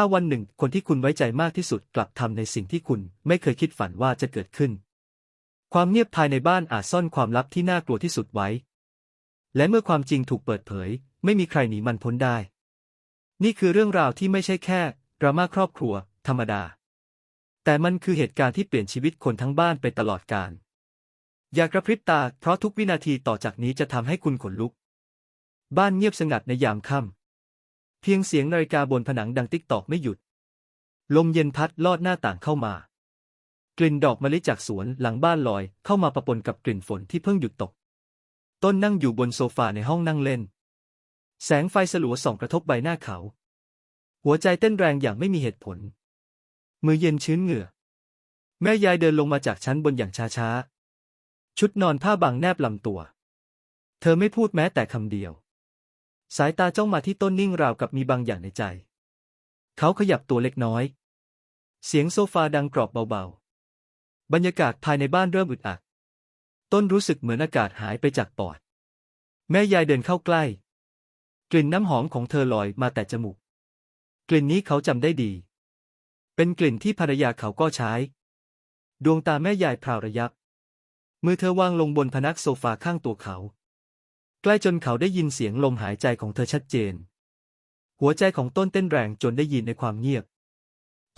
ถ้าวันหนึ่งคนที่คุณไว้ใจมากที่สุดกลับทำในสิ่งที่คุณไม่เคยคิดฝันว่าจะเกิดขึ้น ความเงียบภายในบ้านอาจซ่อนความลับที่น่ากลัวที่สุดไว้ และเมื่อความจริงถูกเปิดเผย ไม่มีใครหนีมันพ้นได้ นี่คือเรื่องราวที่ไม่ใช่แค่ดราม่าครอบครัว ธรรมดา แต่มันคือเหตุการณ์ที่เปลี่ยนชีวิตคนทั้งบ้านไปตลอดกาลอย่ากระพริบตาเพราะทุกวินาทีต่อจากนี้จะทำให้คุณขนลุก บ้านเงียบสงัดในยามค่ำ เพียงเสียงนาฬิกาบนผนังดังติ๊กตอกไม่หยุด ลมเย็นพัดลอดหน้าต่างเข้ามา กลิ่นดอกมะลิจากสวนหลังบ้านลอย เข้ามาปะปนกับกลิ่นฝนที่เพิ่งหยุดตก ต้นนั่งอยู่บนโซฟาในห้องนั่งเล่น แสงไฟสลัวส่องกระทบใบหน้าเขา หัวใจเต้นแรงอย่างไม่มีเหตุผล มือเย็นชื้นเหงื่อ แม่ยายเดินลงมาจากชั้นบนอย่างช้าๆ ชุดนอนผ้าบางแนบลำตัว เธอไม่พูดแม้แต่คำเดียว สายตาจ้องมาที่ต้นนิ่งราวกับมีบางอย่างในใจ เขาขยับตัวเล็กน้อย เสียงโซฟาดังกรอบเบาๆ บรรยากาศภายในบ้านเริ่มอึดอัด ต้นรู้สึกเหมือนอากาศหายไปจากปอด แม่ยายเดินเข้าใกล้ กลิ่นน้ำหอมของเธอลอยมาแต่จมูก กลิ่นนี้เขาจำได้ดี เป็นกลิ่นที่ภรรยาเขาก็ใช้ ดวงตาแม่ยายพราวระยับ มือเธอวางลงบนพนักโซฟาข้างตัวเขา ใกล้จนเขาได้ยินเสียงลมหายใจของเธอชัดเจน หัวใจของต้นเต้นแรงจนได้ยินในความเงียบ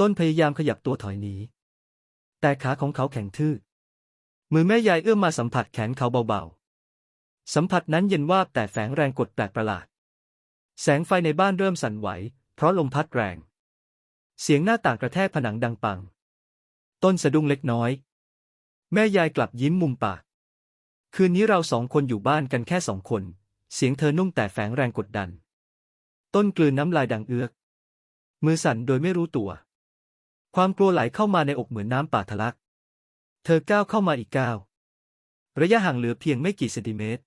ต้นพยายามขยับตัวถอยหนี แต่ขาของเขาแข็งทื่อ มือแม่ยายเอื้อมมาสัมผัสแขนเขาเบาๆ สัมผัสนั้นเย็นวาบแต่แฝงแรงกดแปลกประหลาด แสงไฟในบ้านเริ่มสั่นไหว เพราะลมพัดแรง เสียงหน้าต่างกระแทกผนังดังปัง ต้นสะดุ้งเล็กน้อย แม่ยายกลับยิ้มมุมปาก คืนนี้เราสองคนอยู่บ้านกันแค่สองคน เสียงเธอนุ่มแต่แฝงแรงกดดัน ต้นกลืนน้ำลายดังเอือกมือสั่นโดยไม่รู้ตัว ความกลัวไหลเข้ามาในอกเหมือนน้ำป่าทะลัก เธอก้าวเข้ามาอีกก้าว ระยะห่างเหลือเพียงไม่กี่เซนติเมตร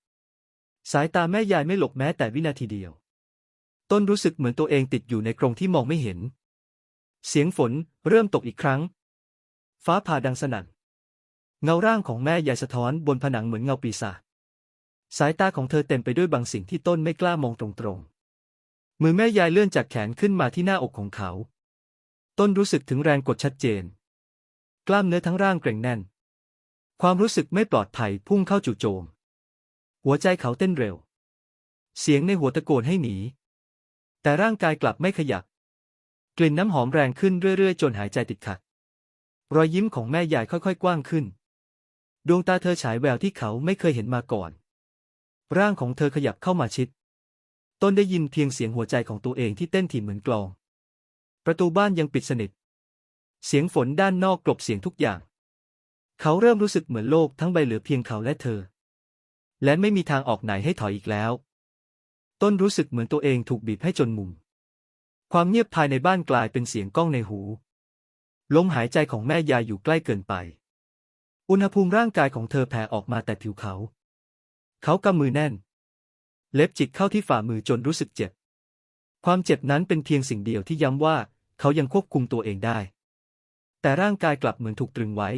สายตาแม่ยายไม่หลบแม้แต่วินาทีเดียว ต้นรู้สึกเหมือนตัวเองติดอยู่ในกรงที่มองไม่เห็น เสียงฝนเริ่มตกอีกครั้ง ฟ้าผ่าดังสนั่น เงาร่างของแม่ยายสะท้อนบนผนังเหมือนเงาปีศาจสายตาของเธอเต็มไปด้วยบางสิ่งที่ต้นไม่กล้ามองตรงๆ มือแม่ยายเลื่อนจากแขนขึ้นมาที่หน้าอกของเขา ต้นรู้สึกถึงแรงกดชัดเจน กล้ามเนื้อทั้งร่างเกร็งแน่น ความรู้สึกไม่ปลอดภัยพุ่งเข้าจู่โจม หัวใจเขาเต้นเร็ว เสียงในหัวตะโกนให้หนี แต่ร่างกายกลับไม่ขยับ กลิ่นน้ำหอมแรงขึ้นเรื่อยๆ จนหายใจติดขัด รอยยิ้มของแม่ยายค่อยๆ กว้างขึ้น ดวงตาเธอฉายแววที่เขาไม่เคยเห็นมาก่อน ร่างของเธอขยับเข้ามาชิด ต้นได้ยินเพียงเสียงหัวใจของตัวเองที่เต้นถี่เหมือนกลอง ประตูบ้านยังปิดสนิท เสียงฝนด้านนอกกลบเสียงทุกอย่าง เขาเริ่มรู้สึกเหมือนโลกทั้งใบเหลือเพียงเขาและเธอ และไม่มีทางออกไหนให้ถอยอีกแล้ว ต้นรู้สึกเหมือนตัวเองถูกบีบให้จนมุม ความเงียบภายในบ้านกลายเป็นเสียงก้องในหู ลมหายใจของแม่ยายอยู่ใกล้เกินไป อุณหภูมิร่างกายของเธอแผ่ออกมาแต่ผิวเขา เขากำมือแน่น เล็บจิกเข้าที่ฝ่ามือจนรู้สึกเจ็บ ความเจ็บนั้นเป็นเพียงสิ่งเดียวที่ย้ำว่า เขายังควบคุมตัวเองได้ แต่ร่างกายกลับเหมือนถูกตรึงไว้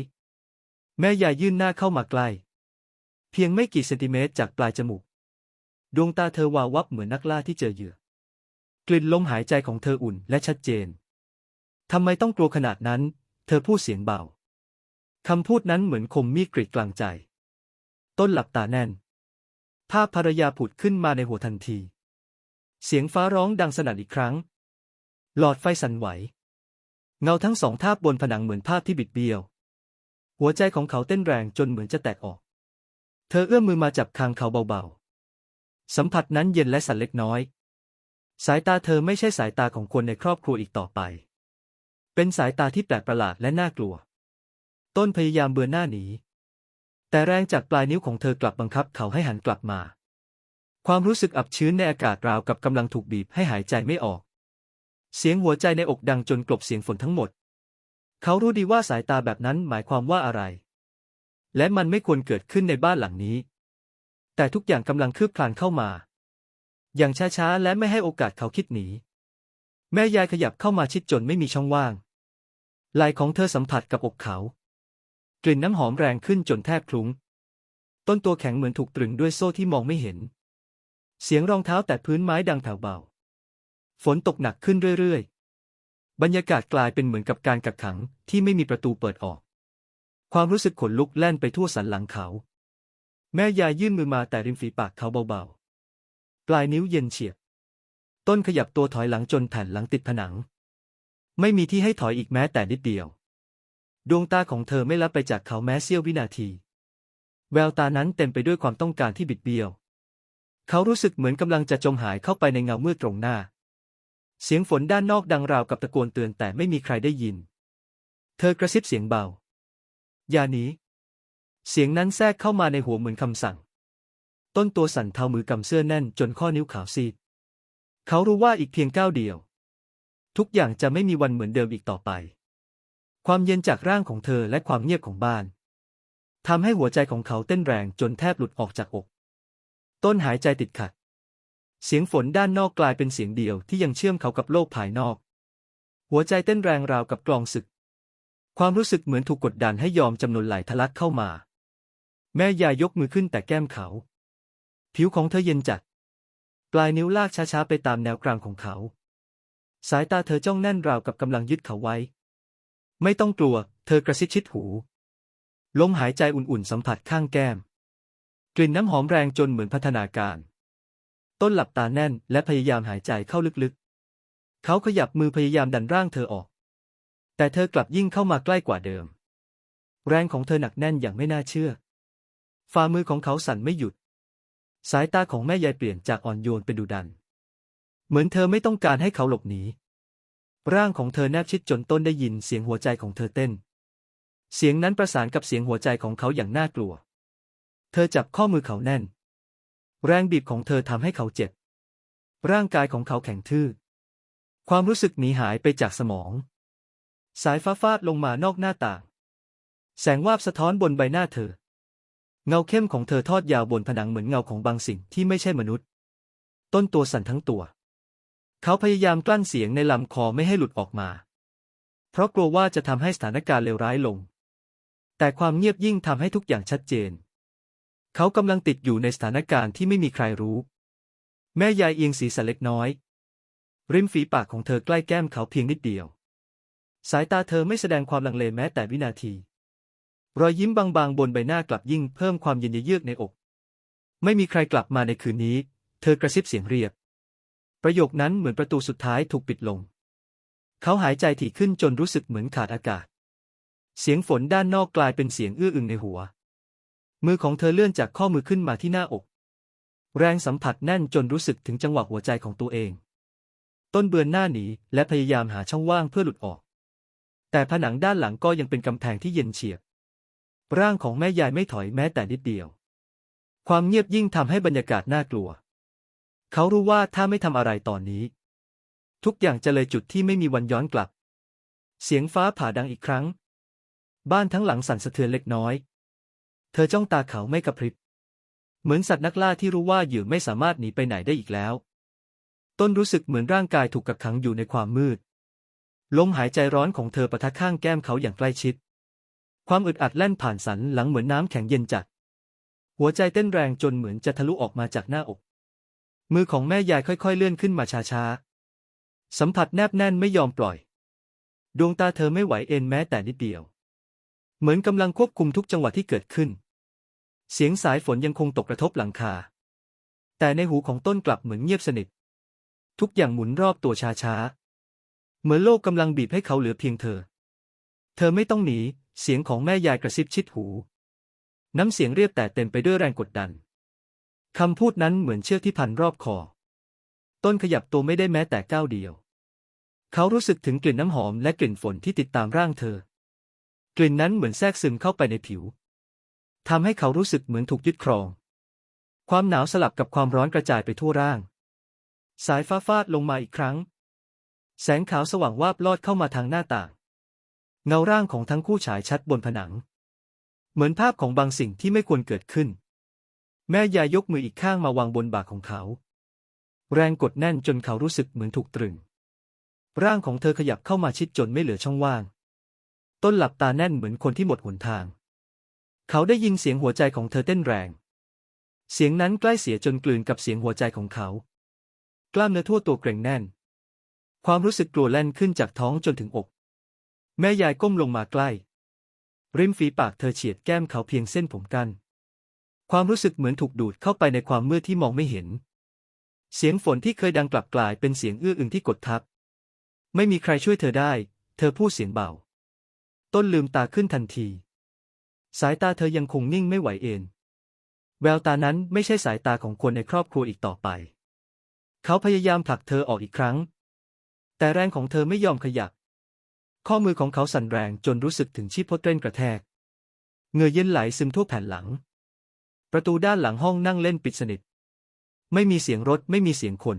แม่ยายยื่นหน้าเข้ามาใกล้ เพียงไม่กี่เซนติเมตรจากปลายจมูก ดวงตาเธอวาววับเหมือนนักล่าที่เจอเหยื่อ กลิ่นลมหายใจของเธออุ่นและชัดเจนทำไมต้องกลัวขนาดนั้น เธอพูดเสียงเบา คำพูดนั้นเหมือนคมมีดกรีดกลางใจ ต้นหลับตาแน่น ภาพภรรยาผุดขึ้นมาในหัวทันที เสียงฟ้าร้องดังสนั่นอีกครั้ง หลอดไฟสั่นไหว เงาทั้งสองทาบบนผนังเหมือนภาพที่บิดเบี้ยว หัวใจของเขาเต้นแรงจนเหมือนจะแตกออก เธอเอื้อมมือมาจับคางเขาเบาๆ สัมผัสนั้นเย็นและสั่นเล็กน้อย สายตาเธอไม่ใช่สายตาของคนในครอบครัวอีกต่อไป เป็นสายตาที่แปลกประหลาดและน่ากลัว ต้นพยายามเบือนหน้าหนี แต่แรงจากปลายนิ้วของเธอกลับบังคับเขาให้หันกลับมา ความรู้สึกอับชื้นในอากาศราวกับกำลังถูกบีบให้หายใจไม่ออก เสียงหัวใจในอกดังจนกลบเสียงฝนทั้งหมด เขารู้ดีว่าสายตาแบบนั้นหมายความว่าอะไร และมันไม่ควรเกิดขึ้นในบ้านหลังนี้ แต่ทุกอย่างกำลังคืบคลานเข้ามา อย่างช้าๆและไม่ให้โอกาสเขาคิดหนี แม่ยายขยับเข้ามาชิดจนไม่มีช่องว่างไหล่ของเธอสัมผัสกับอกเขา กลิ่นน้ำหอมแรงขึ้นจนแทบคลุ้ง ต้นตัวแข็งเหมือนถูกตรึงด้วยโซ่ที่มองไม่เห็น เสียงรองเท้าแตะพื้นไม้ดังแผ่วเบา ฝนตกหนักขึ้นเรื่อยๆ บรรยากาศกลายเป็นเหมือนกับการกักขังที่ไม่มีประตูเปิดออก ความรู้สึกขนลุกแล่นไปทั่วสันหลังเขา แม่ยายยื่นมือมาแต่ริมฝีปากเขาเบาๆ ปลายนิ้วเย็นเฉียบ ต้นขยับตัวถอยหลังจนแผ่นหลังติดผนัง ไม่มีที่ให้ถอยอีกแม้แต่นิดเดียว ดวงตาของเธอไม่ลับไปจากเขาแม้เสี้ยววินาที แววตานั้นเต็มไปด้วยความต้องการที่บิดเบี้ยว เขารู้สึกเหมือนกำลังจะจมหายเข้าไปในเงามืดตรงหน้า เสียงฝนด้านนอกดังราวกับตะโกนเตือนแต่ไม่มีใครได้ยิน เธอกระซิบเสียงเบา อย่าหนีเสียงนั้นแทรกเข้ามาในหัวเหมือนคำสั่ง ต้นตัวสั่นเทามือกำเสื้อแน่นจนข้อนิ้วขาวซีด เขารู้ว่าอีกเพียงก้าวเดียว ทุกอย่างจะไม่มีวันเหมือนเดิมอีกต่อไป ความเย็นจากร่างของเธอและความเงียบของบ้านทำให้หัวใจของเขาเต้นแรงจนแทบหลุดออกจากอก ต้นหายใจติดขัด เสียงฝนด้านนอกกลายเป็นเสียงเดียวที่ยังเชื่อมเขากับโลกภายนอก หัวใจเต้นแรงราวกับกลองศึก ความรู้สึกเหมือนถูกกดดันให้ยอมจำนวนไหลทะลักเข้ามา แม่ยายยกมือขึ้นแต่แก้มเขา ผิวของเธอเย็นจัด ปลายนิ้วลากช้าๆไปตามแนวกลางของเขา สายตาเธอจ้องแน่นราวกับกำลังยึดเขาไว้ ไม่ต้องกลัว เธอกระซิบชิดหู ลมหายใจอุ่นๆสัมผัสข้างแก้ม กลิ่นน้ำหอมแรงจนเหมือนพัฒนาการ ต้นหลับตาแน่นและพยายามหายใจเข้าลึกๆ เขาขยับมือพยายามดันร่างเธอออก แต่เธอกลับยิ่งเข้ามาใกล้กว่าเดิม แรงของเธอหนักแน่นอย่างไม่น่าเชื่อ ฝ่ามือของเขาสั่นไม่หยุด สายตาของแม่ยายเปลี่ยนจากอ่อนโยนเป็นดุดัน เหมือนเธอไม่ต้องการให้เขาหลบหนี ร่างของเธอแนบชิดจนต้นได้ยินเสียงหัวใจของเธอเต้น เสียงนั้นประสานกับเสียงหัวใจของเขาอย่างน่ากลัว เธอจับข้อมือเขาแน่น แรงบีบของเธอทำให้เขาเจ็บ ร่างกายของเขาแข็งทื่อ ความรู้สึกหนีหายไปจากสมอง สายฟ้าฟาดลงมานอกหน้าต่าง แสงวาบสะท้อนบนใบหน้าเธอ เงาเข้มของเธอทอดยาวบนผนังเหมือนเงาของบางสิ่งที่ไม่ใช่มนุษย์ ต้นตัวสั่นทั้งตัว เขาพยายามกลั้นเสียงในลำคอไม่ให้หลุดออกมา เพราะกลัวว่าจะทำให้สถานการณ์เลวร้ายลง แต่ความเงียบยิ่งทำให้ทุกอย่างชัดเจน เขากำลังติดอยู่ในสถานการณ์ที่ไม่มีใครรู้ แม่ยายเอียงศีรษะเล็กน้อย ริมฝีปากของเธอใกล้แก้มเขาเพียงนิดเดียว สายตาเธอไม่แสดงความลังเลแม้แต่วินาที รอยยิ้มบางๆ บนใบหน้ากลับยิ่งเพิ่มความเย็นเยือกในอก ไม่มีใครกลับมาในคืนนี้ เธอกระซิบเสียงเรียบ ประโยคนั้นเหมือนประตูสุดท้ายถูกปิดลง เขาหายใจถี่ขึ้นจนรู้สึกเหมือนขาดอากาศ เสียงฝนด้านนอกกลายเป็นเสียงอื้ออึงในหัว มือของเธอเลื่อนจากข้อมือขึ้นมาที่หน้าอก แรงสัมผัสแน่นจนรู้สึกถึงจังหวะหัวใจของตัวเอง ต้นเบือนหน้าหนีและพยายามหาช่องว่างเพื่อหลุดออก แต่ผนังด้านหลังก็ยังเป็นกำแพงที่เย็นเฉียบ ร่างของแม่ยายไม่ถอยแม้แต่นิดเดียว ความเงียบยิ่งทำให้บรรยากาศน่ากลัว เขารู้ว่าถ้าไม่ทำอะไรตอนนี้ ทุกอย่างจะเลยจุดที่ไม่มีวันย้อนกลับ เสียงฟ้าผ่าดังอีกครั้ง บ้านทั้งหลังสั่นสะเทือนเล็กน้อย เธอจ้องตาเขาไม่กระพริบ เหมือนสัตว์นักล่าที่รู้ว่าเหยื่อไม่สามารถหนีไปไหนได้อีกแล้ว ต้นรู้สึกเหมือนร่างกายถูกกักขังอยู่ในความมืด ลมหายใจร้อนของเธอประทะข้างแก้มเขาอย่างใกล้ชิด ความอึดอัดแล่นผ่านสันหลังเหมือนน้ำแข็งเย็นจัด หัวใจเต้นแรงจนเหมือนจะทะลุออกมาจากหน้าอก มือของแม่ยายค่อยๆเลื่อนขึ้นมาช้าๆ สัมผัสแนบแน่นไม่ยอมปล่อย ดวงตาเธอไม่ไหวเอ็นแม้แต่นิดเดียว เหมือนกำลังควบคุมทุกจังหวะที่เกิดขึ้น เสียงสายฝนยังคงตกกระทบหลังคา แต่ในหูของต้นกลับเหมือนเงียบสนิท ทุกอย่างหมุนรอบตัวช้าๆ เหมือนโลกกำลังบีบให้เขาเหลือเพียงเธอ เธอไม่ต้องหนี เสียงของแม่ยายกระซิบชิดหู น้ำเสียงเรียบแต่เต็มไปด้วยแรงกดดัน คำพูดนั้นเหมือนเชือกที่พันรอบคอ ต้นขยับตัวไม่ได้แม้แต่ก้าวเดียว เขารู้สึกถึงกลิ่นน้ำหอมและกลิ่นฝนที่ติดตามร่างเธอ กลิ่นนั้นเหมือนแทรกซึมเข้าไปในผิวทำให้เขารู้สึกเหมือนถูกยึดครอง ความหนาวสลับกับความร้อนกระจายไปทั่วร่าง สายฟ้าฟาดลงมาอีกครั้ง แสงขาวสว่างวาบลอดเข้ามาทางหน้าต่าง เงาร่างของทั้งคู่ฉายชัดบนผนัง เหมือนภาพของบางสิ่งที่ไม่ควรเกิดขึ้น แม่ยายยกมืออีกข้างมาวางบนบ่าของเขา แรงกดแน่นจนเขารู้สึกเหมือนถูกตรึง ร่างของเธอขยับเข้ามาชิดจนไม่เหลือช่องว่าง ต้นหลับตาแน่นเหมือนคนที่หมดหนทาง เขาได้ยินเสียงหัวใจของเธอเต้นแรง เสียงนั้นใกล้เสียจนกลืนกับเสียงหัวใจของเขา กล้ามเนื้อทั่วตัวเกร็งแน่นคความรู้สึกกลัวแล่นขึ้นจากท้องจนถึงอก แม่ยายก้มลงมาใกล้ ริมฝีปากเธอเฉียดแก้มเขาเพียงเส้นผมกัน ความรู้สึกเหมือนถูกดูดเข้าไปในความมืดที่มองไม่เห็น เสียงฝนที่เคยดังกลับกลายเป็นเสียงอื้ออึงที่กดทับ ไม่มีใครช่วยเธอได้ เธอพูดเสียงเบา ต้นลืมตาขึ้นทันที สายตาเธอยังคงนิ่งไม่ไหวเอนแววตานั้นไม่ใช่สายตาของคนในครอบครัวอีกต่อไป เขาพยายามผลักเธอออกอีกครั้ง แต่แรงของเธอไม่ยอมขยับ ข้อมือของเขาสั่นแรงจนรู้สึกถึงชีพพจน์เต้นกระแทก เงื่อเย็นไหลซึมทั่วแผ่นหลัง ประตูด้านหลังห้องนั่งเล่นปิดสนิท ไม่มีเสียงรถไม่มีเสียงคน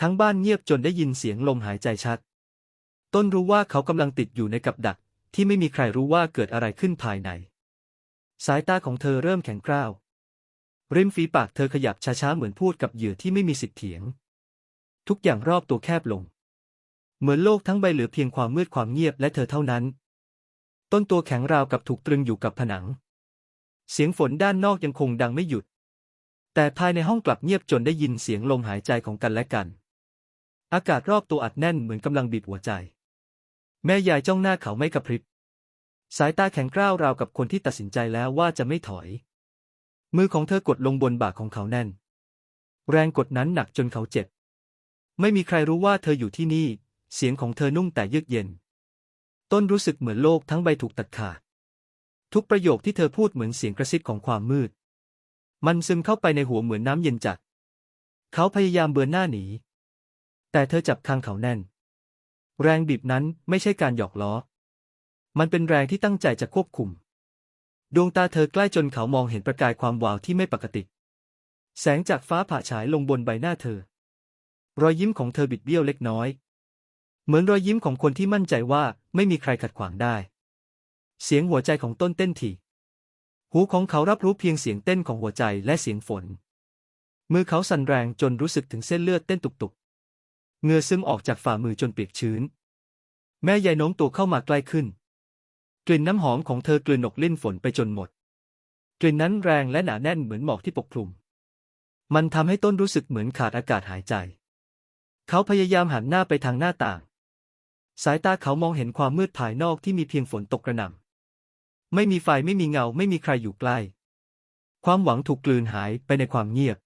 ทั้งบ้านเงียบจนได้ยินเสียงลมหายใจชัด ต้นรู้ว่าเขากำลังติดอยู่ในกับดัก ที่ไม่มีใครรู้ว่าเกิดอะไรขึ้นภายใน สายตาของเธอเริ่มแข็งกร้าวริมฝีปากเธอขยับช้าๆเหมือนพูดกับเหยื่อที่ไม่มีสิทธิ์เถียง ทุกอย่างรอบตัวแคบลง เหมือนโลกทั้งใบเหลือเพียงความมืดความเงียบและเธอเท่านั้น ต้นตัวแข็งราวกับถูกตรึงอยู่กับผนัง เสียงฝนด้านนอกยังคงดังไม่หยุด แต่ภายในห้องกลับเงียบจนได้ยินเสียงลมหายใจของกันและกัน อากาศรอบตัวอัดแน่นเหมือนกำลังบีบหัวใจ แม่ยายจ้องหน้าเขาไม่กระพริบ สายตาแข็งกร้าวราวกับคนที่ตัดสินใจแล้วว่าจะไม่ถอย มือของเธอกดลงบนบ่าของเขาแน่น แรงกดนั้นหนักจนเขาเจ็บ ไม่มีใครรู้ว่าเธออยู่ที่นี่ เสียงของเธอนุ่มแต่เยือกเย็น ต้นรู้สึกเหมือนโลกทั้งใบถูกตัดขาด ทุกประโยคที่เธอพูดเหมือนเสียงกระซิบของความมืด มันซึมเข้าไปในหัวเหมือนน้ำเย็นจัด เขาพยายามเบือนหน้าหนี แต่เธอจับคางเขาแน่น แรงบีบนั้นไม่ใช่การหยอกล้อ มันเป็นแรงที่ตั้งใจจะควบคุม ดวงตาเธอใกล้จนเขามองเห็นประกายความวาวที่ไม่ปกติ แสงจากฟ้าผ่าฉายลงบนใบหน้าเธอ รอยยิ้มของเธอบิดเบี้ยวเล็กน้อย เหมือนรอยยิ้มของคนที่มั่นใจว่าไม่มีใครขัดขวางได้ เสียงหัวใจของต้นเต้นถี่ หูของเขารับรู้เพียงเสียงเต้นของหัวใจและเสียงฝน มือเขาสั่นแรงจนรู้สึกถึงเส้นเลือดเต้นตุกๆเงือซึมออกจากฝ่ามือจนเปียกชื้น แม่ยายโน้มตัวเข้ามาใกล้ขึ้น กลิ่นน้ำหอมของเธอกลืนหนกลิ้นฝนไปจนหมด กลิ่นนั้นแรงและหนาแน่นเหมือนหมอกที่ปกคลุม มันทำให้ต้นรู้สึกเหมือนขาดอากาศหายใจ เขาพยายามหันหน้าไปทางหน้าต่าง สายตาเขามองเห็นความมืดภายนอกที่มีเพียงฝนตกกระหน่ำ ไม่มีไฟไม่มีเงาไม่มีใครอยู่ใกล้ ความหวังถูกกลืนหายไปในความเงียบ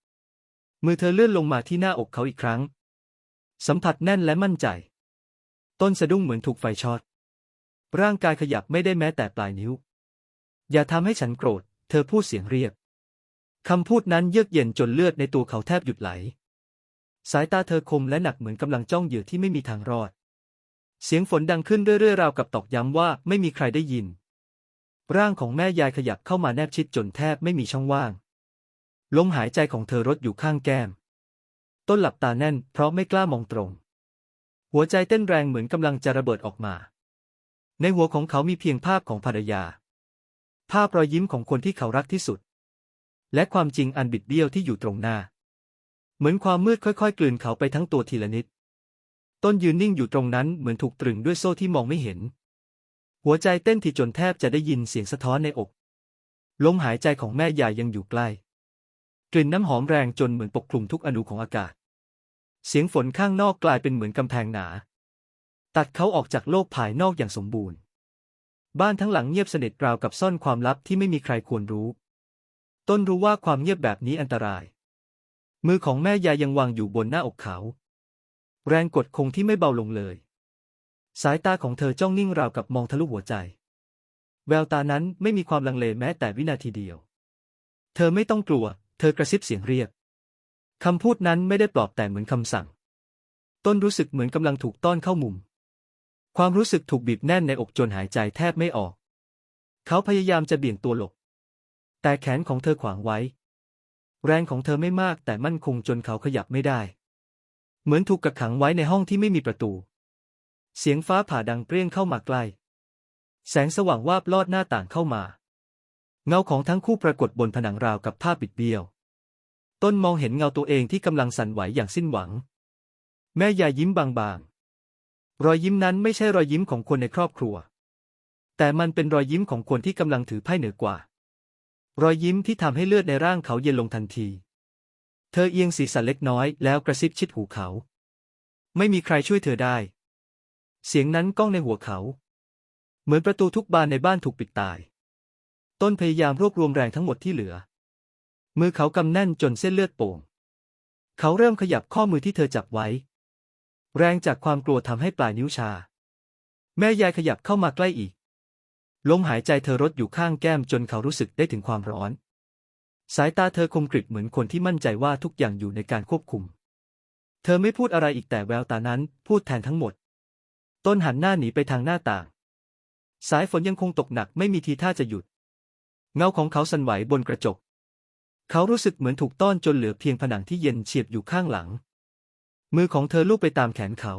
มือเธอเลื่อนลงมาที่หน้าอกเขาอีกครั้ง สัมผัสแน่นและมั่นใจ ต้นสะดุ้งเหมือนถูกไฟช็อต ร่างกายขยับไม่ได้แม้แต่ปลายนิ้ว อย่าทำให้ฉันโกรธ เธอพูดเสียงเรียบคำพูดนั้นเยือกเย็นจนเลือดในตัวเขาแทบหยุดไหล สายตาเธอคมและหนักเหมือนกำลังจ้องเหยื่อที่ไม่มีทางรอด เสียงฝนดังขึ้นเรื่อยๆราวกับตอกย้ำว่าไม่มีใครได้ยิน ร่างของแม่ยายขยับเข้ามาแนบชิดจนแทบไม่มีช่องว่าง ลมหายใจของเธอรดอยู่ข้างแก้ม ต้นหลับตาแน่นเพราะไม่กล้ามองตรง หัวใจเต้นแรงเหมือนกำลังจะระเบิดออกมา ในหัวของเขามีเพียงภาพของภรรยา ภาพรอยยิ้มของคนที่เขารักที่สุด และความจริงอันบิดเบี้ยวที่อยู่ตรงหน้า เหมือนความมืดค่อยๆ กลืนเขาไปทั้งตัวทีละนิด ต้นยืนนิ่งอยู่ตรงนั้นเหมือนถูกตรึงด้วยโซ่ที่มองไม่เห็น หัวใจเต้นที่จนแทบจะได้ยินเสียงสะท้อนในอก ลมหายใจของแม่ยายยังอยู่ใกล้ กลิ่นน้ำหอมแรงจนเหมือนปกคลุมทุกอนูของอากาศ เสียงฝนข้างนอกกลายเป็นเหมือนกำแพงหนา ตัดเขาออกจากโลกภายนอกอย่างสมบูรณ์ บ้านทั้งหลังเงียบสนิทราวกับซ่อนความลับที่ไม่มีใครควรรู้ ต้นรู้ว่าความเงียบแบบนี้อันตราย มือของแม่ยายยังวางอยู่บนหน้าอกเขา แรงกดคงที่ไม่เบาลงเลย สายตาของเธอจ้องนิ่งราวกับมองทะลุหัวใจ แววตานั้นไม่มีความลังเลแม้แต่วินาทีเดียว เธอไม่ต้องกลัว เธอกระซิบเสียงเรียก คำพูดนั้นไม่ได้ปลอบแต่เหมือนคำสั่ง ต้นรู้สึกเหมือนกำลังถูกต้อนเข้ามุม ความรู้สึกถูกบีบแน่นในอกจนหายใจแทบไม่ออก เขาพยายามจะเบี่ยงตัวหลบ แต่แขนของเธอขวางไว้ แรงของเธอไม่มากแต่มั่นคงจนเขาขยับไม่ได้ เหมือนถูกกักขังไว้ในห้องที่ไม่มีประตู เสียงฟ้าผ่าดังเปรี้ยงเข้ามาใกล้ แสงสว่างวาบลอดหน้าต่างเข้ามา เงาของทั้งคู่ปรากฏบนผนังราวกับผ้าปิดเบี้ยว ต้นมองเห็นเงาตัวเองที่กำลังสั่นไหวอย่างสิ้นหวัง แม่ยายยิ้มบางๆ รอยยิ้มนั้นไม่ใช่รอยยิ้มของคนในครอบครัว แต่มันเป็นรอยยิ้มของคนที่กำลังถือไพ่เหนือกว่า รอยยิ้มที่ทำให้เลือดในร่างเขาเย็นลงทันที เธอเอียงศีรษะเล็กน้อยแล้วกระซิบชิดหูเขา ไม่มีใครช่วยเธอได้ เสียงนั้นก้องในหัวเขา เหมือนประตูทุกบานในบ้านถูกปิดตาย ต้นพยายามรวบรวมแรงทั้งหมดที่เหลือ มือเขากำแน่นจนเส้นเลือดโป่ง เขาเริ่มขยับข้อมือที่เธอจับไว้ แรงจากความกลัวทำให้ปลายนิ้วชา แม่ยายขยับเข้ามาใกล้อีก ลมหายใจเธอรดอยู่ข้างแก้มจนเขารู้สึกได้ถึงความร้อน สายตาเธอคมกริบเหมือนคนที่มั่นใจว่าทุกอย่างอยู่ในการควบคุม เธอไม่พูดอะไรอีกแต่แววตานั้นพูดแทนทั้งหมด ต้นหันหน้าหนีไปทางหน้าต่าง สายฝนยังคงตกหนักไม่มีทีท่าจะหยุด เงาของเขาสั่นไหวบนกระจก เขารู้สึกเหมือนถูกต้อนจนเหลือเพียงผนังที่เย็นเฉียบอยู่ข้างหลัง มือของเธอลูบไปตามแขนเขา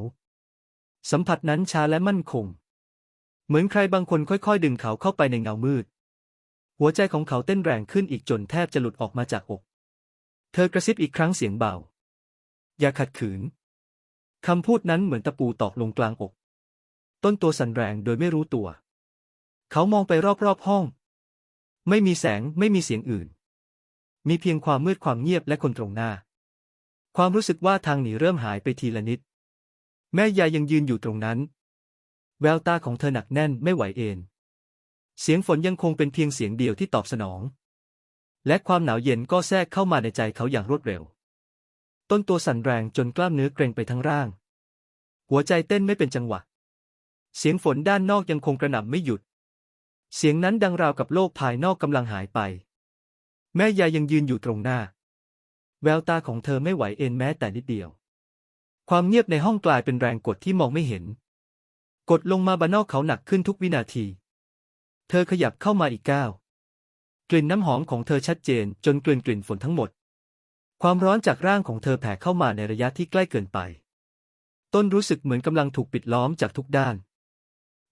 สัมผัสนั้นช้าและมั่นคง เหมือนใครบางคนค่อยๆ ดึงเขาเข้าไปในเงามืด หัวใจของเขาเต้นแรงขึ้นอีกจนแทบจะหลุดออกมาจากอก เธอกระซิบอีกครั้งเสียงเบา อย่าขัดขืนคำพูดนั้นเหมือนตะปูตอกลงกลางอก ต้นตัวสั่นแรงโดยไม่รู้ตัว เขามองไปรอบๆห้อง ไม่มีแสงไม่มีเสียงอื่น มีเพียงความมืดความเงียบและคนตรงหน้า ความรู้สึกว่าทางหนีเริ่มหายไปทีละนิด แม่ยายยังยืนอยู่ตรงนั้น แววตาของเธอหนักแน่นไม่ไหวเอนเสียงฝนยังคงเป็นเพียงเสียงเดียวที่ตอบสนอง และความหนาวเย็นก็แทรกเข้ามาในใจเขาอย่างรวดเร็ว ต้นตัวสั่นแรงจนกล้ามเนื้อเกร็งไปทั้งร่าง หัวใจเต้นไม่เป็นจังหวะ เสียงฝนด้านนอกยังคงกระหน่ำไม่หยุด เสียงนั้นดังราวกับโลกภายนอกกำลังหายไป แม่ยายยังยืนอยู่ตรงหน้า แววตาของเธอไม่ไหวเอ็นแม้แต่นิดเดียว ความเงียบในห้องกลายเป็นแรงกดที่มองไม่เห็น กดลงมาบนนอกเขาหนักขึ้นทุกวินาที เธอขยับเข้ามาอีกก้าว กลิ่นน้ำหอมของเธอชัดเจนจนกลืนกลิ่นฝนทั้งหมด ความร้อนจากร่างของเธอแผ่เข้ามาในระยะที่ใกล้เกินไป ต้นรู้สึกเหมือนกำลังถูกปิดล้อมจากทุกด้าน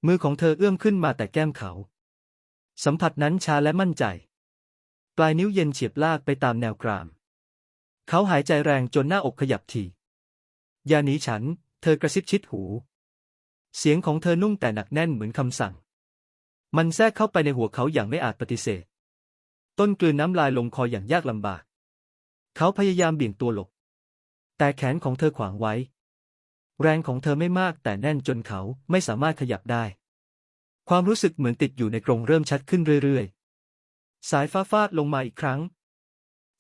มือของเธอเอื้อมขึ้นมาแต่แก้มเขา สัมผัสนั้นชาและมั่นใจ ปลายนิ้วเย็นเฉียบลากไปตามแนวกราม เขาหายใจแรงจนหน้าอกขยับทีอย่าหนีฉัน เธอกระซิบชิดหู เสียงของเธอนุ่มแต่หนักแน่นเหมือนคำสั่ง มันแทรกเข้าไปในหัวเขาอย่างไม่อาจปฏิเสธ ต้นกลืนน้ำลายลงคออย่างยากลำบาก เขาพยายามเบี่ยงตัวหลบ แต่แขนของเธอขวางไว้ แรงของเธอไม่มากแต่แน่นจนเขาไม่สามารถขยับได้ ความรู้สึกเหมือนติดอยู่ในกรงเริ่มชัดขึ้นเรื่อยๆ สายฟ้าฟาดลงมาอีกครั้ง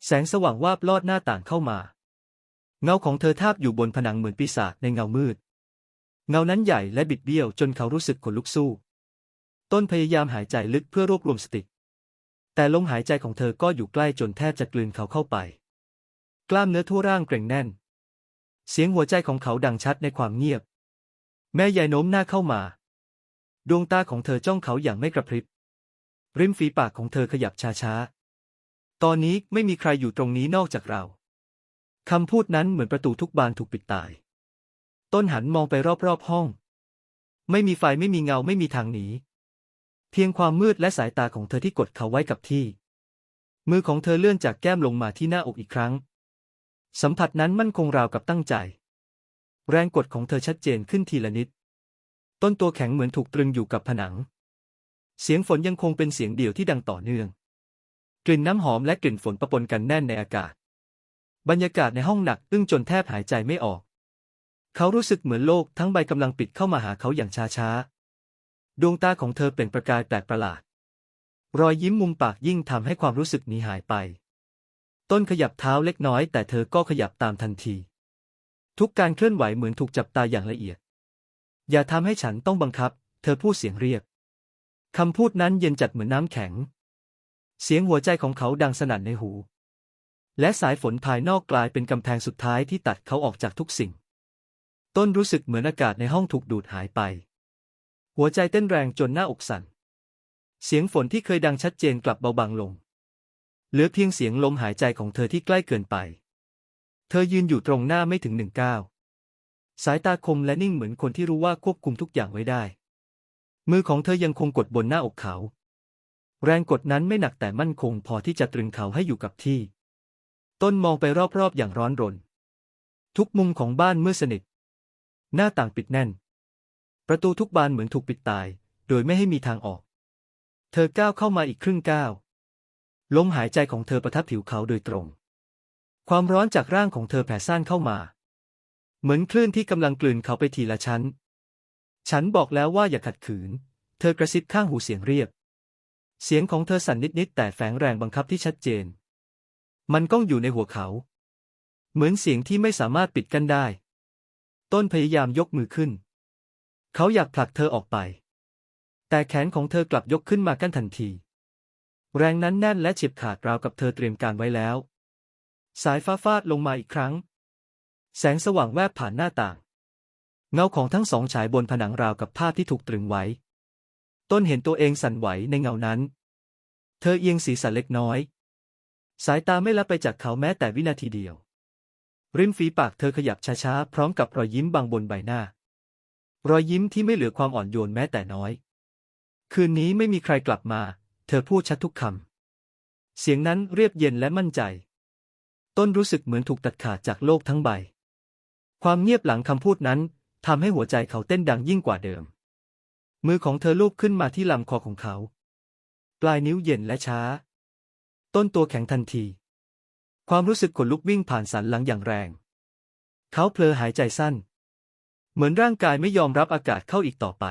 แสงสว่างวาบลอดหน้าต่างเข้ามา เงาของเธอทาบอยู่บนผนังเหมือนปีศาจในเงามืด เงานั้นใหญ่และบิดเบี้ยวจนเขารู้สึกขนลุกสู้ ต้นพยายามหายใจลึกเพื่อรวบรวมสติ แต่ลมหายใจของเธอก็อยู่ใกล้จนแทบจะกลืนเขาเข้าไป กล้ามเนื้อทั่วร่างเกร็งแน่น เสียงหัวใจของเขาดังชัดในความเงียบ แม่ยายโน้มหน้าเข้ามา ดวงตาของเธอจ้องเขาอย่างไม่กระพริบ ริมฝีปากของเธอขยับช้าๆ ตอนนี้ไม่มีใครอยู่ตรงนี้นอกจากเรา คำพูดนั้นเหมือนประตูทุกบานถูกปิดตาย ต้นหันมองไปรอบๆห้อง ไม่มีไฟไม่มีเงาไม่มีทางหนี เพียงความมืดและสายตาของเธอที่กดเขาไว้กับที่ มือของเธอเลื่อนจากแก้มลงมาที่หน้าอกอีกครั้ง สัมผัสนั้นมั่นคงราวกับตั้งใจ แรงกดของเธอชัดเจนขึ้นทีละนิด ต้นตัวแข็งเหมือนถูกตรึงอยู่กับผนัง เสียงฝนยังคงเป็นเสียงเดียวที่ดังต่อเนื่อง กลิ่นน้ำหอมและกลิ่นฝนปะปนกันแน่นในอากาศ บรรยากาศในห้องหนักอึ้งจนแทบหายใจไม่ออก เขารู้สึกเหมือนโลกทั้งใบกำลังปิดเข้ามาหาเขาอย่างช้าๆ ดวงตาของเธอเปล่งประกายแปลกประหลาด รอยยิ้มมุมปากยิ่งทำให้ความรู้สึกนี้หายไป ต้นขยับเท้าเล็กน้อย แต่เธอก็ขยับตามทันที ทุกการเคลื่อนไหวเหมือนถูกจับตาอย่างละเอียด อย่าทำให้ฉันต้องบังคับ เธอพูดเสียงเรียก คำพูดนั้นเย็นจัดเหมือนน้ำแข็ง เสียงหัวใจของเขาดังสนั่นในหู และสายฝนภายนอกกลายเป็นกำแพงสุดท้ายที่ตัดเขาออกจากทุกสิ่ง ต้นรู้สึกเหมือนอากาศในห้องถูกดูดหายไป หัวใจเต้นแรงจนหน้าอกสั่น เสียงฝนที่เคยดังชัดเจนกลับเบาบางลง เหลือเพียงเสียงลมหายใจของเธอที่ใกล้เกินไป เธอยืนอยู่ตรงหน้าไม่ถึงหนึ่งก้าว สายตาคมและนิ่งเหมือนคนที่รู้ว่าควบคุมทุกอย่างไว้ได้ มือของเธอยังคงกดบนหน้าอกเขา แรงกดนั้นไม่หนักแต่มั่นคงพอที่จะตรึงเขาให้อยู่กับที่ ต้นมองไปรอบๆอย่างร้อนรน ทุกมุมของบ้านมืดสนิท หน้าต่างปิดแน่น ประตูทุกบานเหมือนถูกปิดตาย โดยไม่ให้มีทางออก เธอก้าวเข้ามาอีกครึ่งก้าวลมหายใจของเธอประทับผิวเขาโดยตรง ความร้อนจากร่างของเธอแผ่ซ่านเข้ามา เหมือนคลื่นที่กำลังกลืนเขาไปทีละชั้น ฉันบอกแล้วว่าอย่าขัดขืน เธอกระซิบข้างหูเสียงเรียบ เสียงของเธอสั่นนิดๆแต่แฝงแรงบังคับที่ชัดเจน มันก้องอยู่ในหัวเขา เหมือนเสียงที่ไม่สามารถปิดกั้นได้ ต้นพยายามยกมือขึ้น เขาอยากผลักเธอออกไป แต่แขนของเธอกลับยกขึ้นมากั้นทันที แรงนั้นแน่นและเฉียบขาดราวกับเธอเตรียมการไว้แล้ว สายฟ้าฟาดลงมาอีกครั้ง แสงสว่างแวบผ่านหน้าต่าง เงาของทั้งสองฉายบนผนังราวกับภาพที่ถูกตรึงไว้ ต้นเห็นตัวเองสั่นไหวในเงานั้น เธอเอียงศีรษะเล็กน้อย สายตาไม่ละไปจากเขาแม้แต่วินาทีเดียว ริมฝีปากเธอขยับช้าๆ พร้อมกับรอยยิ้มบางบนใบหน้า รอยยิ้มที่ไม่เหลือความอ่อนโยนแม้แต่น้อย คืนนี้ไม่มีใครกลับมา เธอพูดชัดทุกคำ เสียงนั้นเรียบเย็นและมั่นใจ ต้นรู้สึกเหมือนถูกตัดขาดจากโลกทั้งใบ ความเงียบหลังคำพูดนั้นทำให้หัวใจเขาเต้นดังยิ่งกว่าเดิม มือของเธอลูบขึ้นมาที่ลำคอของเขา ปลายนิ้วเย็นและช้า ต้นตัวแข็งทันที ความรู้สึกขนลุกวิ่งผ่านสันหลังอย่างแรง เขาเพลอหายใจสั้น เหมือนร่างกายไม่ยอมรับอากาศเข้าอีกต่อไป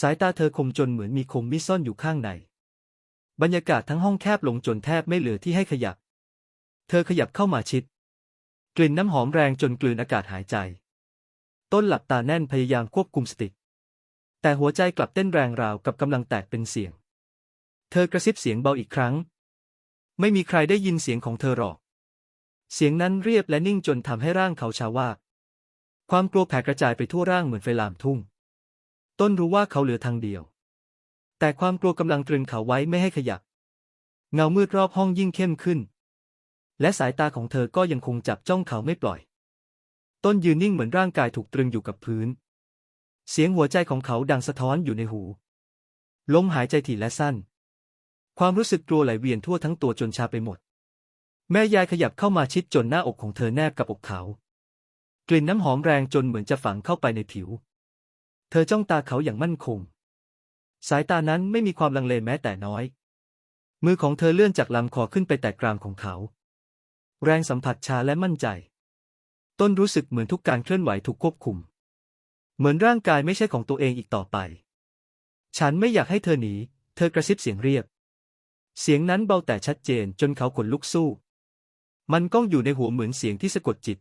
สายตาเธอคมจนเหมือนมีคมมิซ่อนอยู่ข้างใน บรรยากาศทั้งห้องแคบลงจนแทบไม่เหลือที่ให้ขยับ เธอขยับเข้ามาชิด ลิ่นน้ำหอมแรงจนกลืนอากาศหายใจ ต้นหลับตาแน่นพยายามควบคุมสติ แต่หัวใจกลับเต้นแรงราวกับกำลังแตกเป็นเสียง เธอกระซิบเสียงเบาอีกครั้ง ไม่มีใครได้ยินเสียงของเธอหรอก เสียงนั้นเรียบและนิ่งจนทำให้ร่างเขาชาวาบความกลัวแผ่กระจายไปทั่วร่างเหมือนไฟลามทุ่ง ต้นรู้ว่าเขาเหลือทางเดียว แต่ความกลัวกำลังตรึงเขาไว้ไม่ให้ขยับ เงามืดรอบห้องยิ่งเข้มขึ้น และสายตาของเธอก็ยังคงจับจ้องเขาไม่ปล่อย ต้นยืนนิ่งเหมือนร่างกายถูกตรึงอยู่กับพื้น เสียงหัวใจของเขาดังสะท้อนอยู่ในหู ลมหายใจถี่และสั้น ความรู้สึกกลัวไหลเวียนทั่วทั้งตัวจนชาไปหมด แม่ยายขยับเข้ามาชิดจนหน้าอกของเธอแนบกับอกเขา กลิ่นน้ำหอมแรงจนเหมือนจะฝังเข้าไปในผิว เธอจ้องตาเขาอย่างมั่นคง สายตานั้นไม่มีความลังเลแม้แต่น้อย มือของเธอเลื่อนจากลำคอขึ้นไปแตะกรามของเขา แรงสัมผัสชาและมั่นใจ ต้นรู้สึกเหมือนทุกการเคลื่อนไหวถูกควบคุม เหมือนร่างกายไม่ใช่ของตัวเองอีกต่อไป ฉันไม่อยากให้เธอหนี เธอกระซิบเสียงเรียบเสียงนั้นเบาแต่ชัดเจนจนเขาขนลุกสู้ มันก้องอยู่ในหัวเหมือนเสียงที่สะกดจิต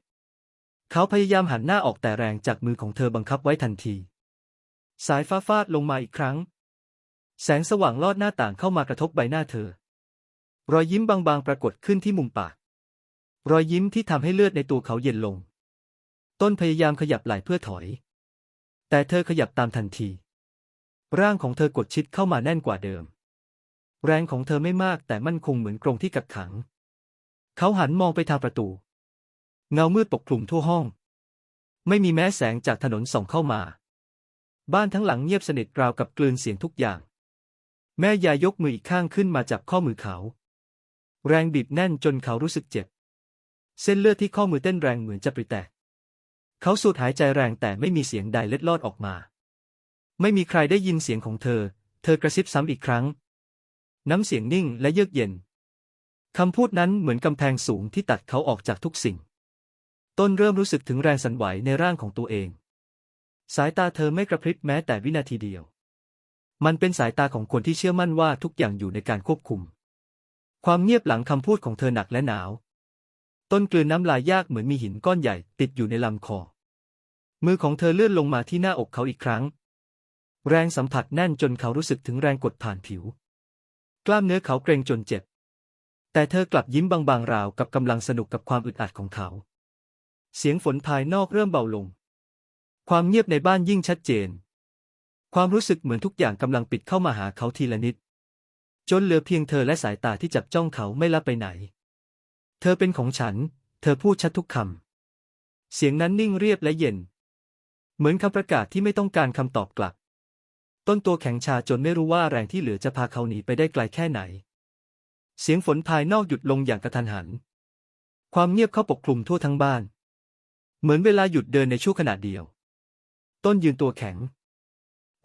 เขาพยายามหันหน้าออกแต่แรงจากมือของเธอบังคับไว้ทันที สายฟ้าฟาดลงมาอีกครั้ง แสงสว่างลอดหน้าต่างเข้ามากระทบใบหน้าเธอ รอยยิ้มบางๆปรากฏขึ้นที่มุมปาก รอยยิ้มที่ทำให้เลือดในตัวเขาเย็นลง ต้นพยายามขยับไหล่เพื่อถอย แต่เธอขยับตามทันที ร่างของเธอกดชิดเข้ามาแน่นกว่าเดิม แรงของเธอไม่มากแต่มั่นคงเหมือนกรงที่กักขัง เขาหันมองไปทางประตู เงามืดปกคลุมทั่วห้อง ไม่มีแม้แสงจากถนนส่องเข้ามา บ้านทั้งหลังเงียบสนิทราวกับกลืนเสียงทุกอย่าง แม่ยายยกมืออีกข้างขึ้นมาจับข้อมือเขา แรงบีบแน่นจนเขารู้สึกเจ็บ เส้นเลือดที่ข้อมือเต้นแรงเหมือนจะปริแตก เขาสูดหายใจแรงแต่ไม่มีเสียงใดเล็ดลอดออกมา ไม่มีใครได้ยินเสียงของเธอ เธอกระซิบซ้ำอีกครั้ง น้ำเสียงนิ่งและเยือกเย็น คำพูดนั้นเหมือนกำแพงสูงที่ตัดเขาออกจากทุกสิ่ง ต้นเริ่มรู้สึกถึงแรงสั่นไหวในร่างของตัวเอง สายตาเธอไม่กระพริบแม้แต่วินาทีเดียว มันเป็นสายตาของคนที่เชื่อมั่นว่าทุกอย่างอยู่ในการควบคุม ความเงียบหลังคำพูดของเธอหนักและหนาว ต้นกลืนน้ำลายยากเหมือนมีหินก้อนใหญ่ติดอยู่ในลำคอ มือของเธอเลื่อนลงมาที่หน้าอกเขาอีกครั้ง แรงสัมผัสแน่นจนเขารู้สึกถึงแรงกดผ่านผิว กล้ามเนื้อเขาเกร็งจนเจ็บ แต่เธอกลับยิ้มบางๆราวกับกำลังสนุกกับความอึดอัดของเขา เสียงฝนภายนอกเริ่มเบาลง ความเงียบในบ้านยิ่งชัดเจน ความรู้สึกเหมือนทุกอย่างกำลังปิดเข้ามาหาเขาทีละนิด จนเหลือเพียงเธอและสายตาที่จับจ้องเขาไม่ละไปไหน เธอเป็นของฉัน เธอพูดชัดทุกคำ เสียงนั้นนิ่งเรียบและเย็น เหมือนคำประกาศที่ไม่ต้องการคำตอบกลับ ต้นตัวแข็งชาจนไม่รู้ว่าแรงที่เหลือจะพาเขาหนีไปได้ไกลแค่ไหน เสียงฝนภายนอกหยุดลงอย่างกระทันหัน ความเงียบเข้าปกคลุมทั่วทั้งบ้าน เหมือนเวลาหยุดเดินในชั่วขณะเดียว ต้นยืนตัวแข็ง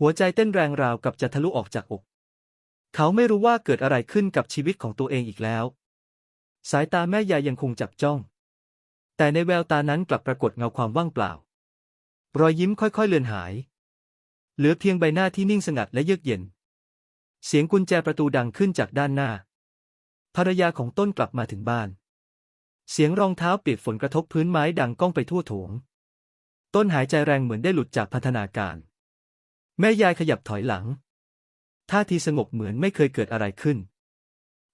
หัวใจเต้นแรงราวกับจะทะลุออกจากอก เขาไม่รู้ว่าเกิดอะไรขึ้นกับชีวิตของตัวเองอีกแล้ว สายตาแม่ยายยังคงจับจ้อง แต่ในแววตานั้นกลับปรากฏเงาความว่างเปล่า รอยยิ้มค่อยๆเลือนหาย เหลือเพียงใบหน้าที่นิ่งสงัดและเยือกเย็น เสียงกุญแจประตูดังขึ้นจากด้านหน้า ภรรยาของต้นกลับมาถึงบ้าน เสียงรองเท้าเปียกฝนกระทบพื้นไม้ดังก้องไปทั่วโถง ต้นหายใจแรงเหมือนได้หลุดจากพันธนาการ แม่ยายขยับถอยหลังท่าทีสงบเหมือนไม่เคยเกิดอะไรขึ้น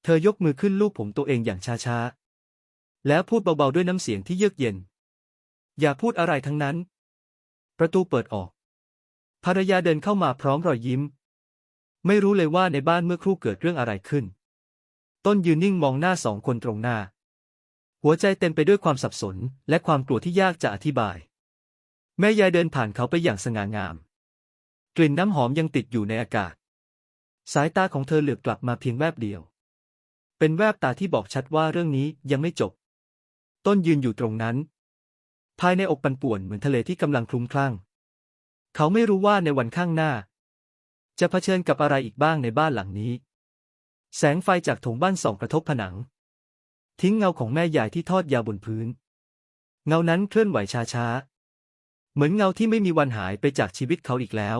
เธอยกมือขึ้นลูบผมตัวเองอย่างช้าๆ แล้วพูดเบาๆด้วยน้ำเสียงที่เยือกเย็น อย่าพูดอะไรทั้งนั้น ประตูเปิดออก ภรรยาเดินเข้ามาพร้อมรอยยิ้ม ไม่รู้เลยว่าในบ้านเมื่อครู่เกิดเรื่องอะไรขึ้น ต้นยืนนิ่งมองหน้าสองคนตรงหน้า หัวใจเต็มไปด้วยความสับสนและความกลัวที่ยากจะอธิบาย แม่ยายเดินผ่านเขาไปอย่างสง่างาม กลิ่นน้ำหอมยังติดอยู่ในอากาศ สายตาของเธอเหลือบกลับมาเพียงแวบเดียว เป็นแวบตาที่บอกชัดว่าเรื่องนี้ยังไม่จบ ต้นยืนอยู่ตรงนั้น ภายในอกปันป่วนเหมือนทะเลที่กำลังคลุ้มคลั่ง เขาไม่รู้ว่าในวันข้างหน้า จะเผชิญกับอะไรอีกบ้างในบ้านหลังนี้ แสงไฟจากโถงบ้านส่องกระทบผนัง ทิ้งเงาของแม่ยายที่ทอดยาวบนพื้น เงานั้นเคลื่อนไหวช้าๆ เหมือนเงาที่ไม่มีวันหายไปจากชีวิตเขาอีกแล้ว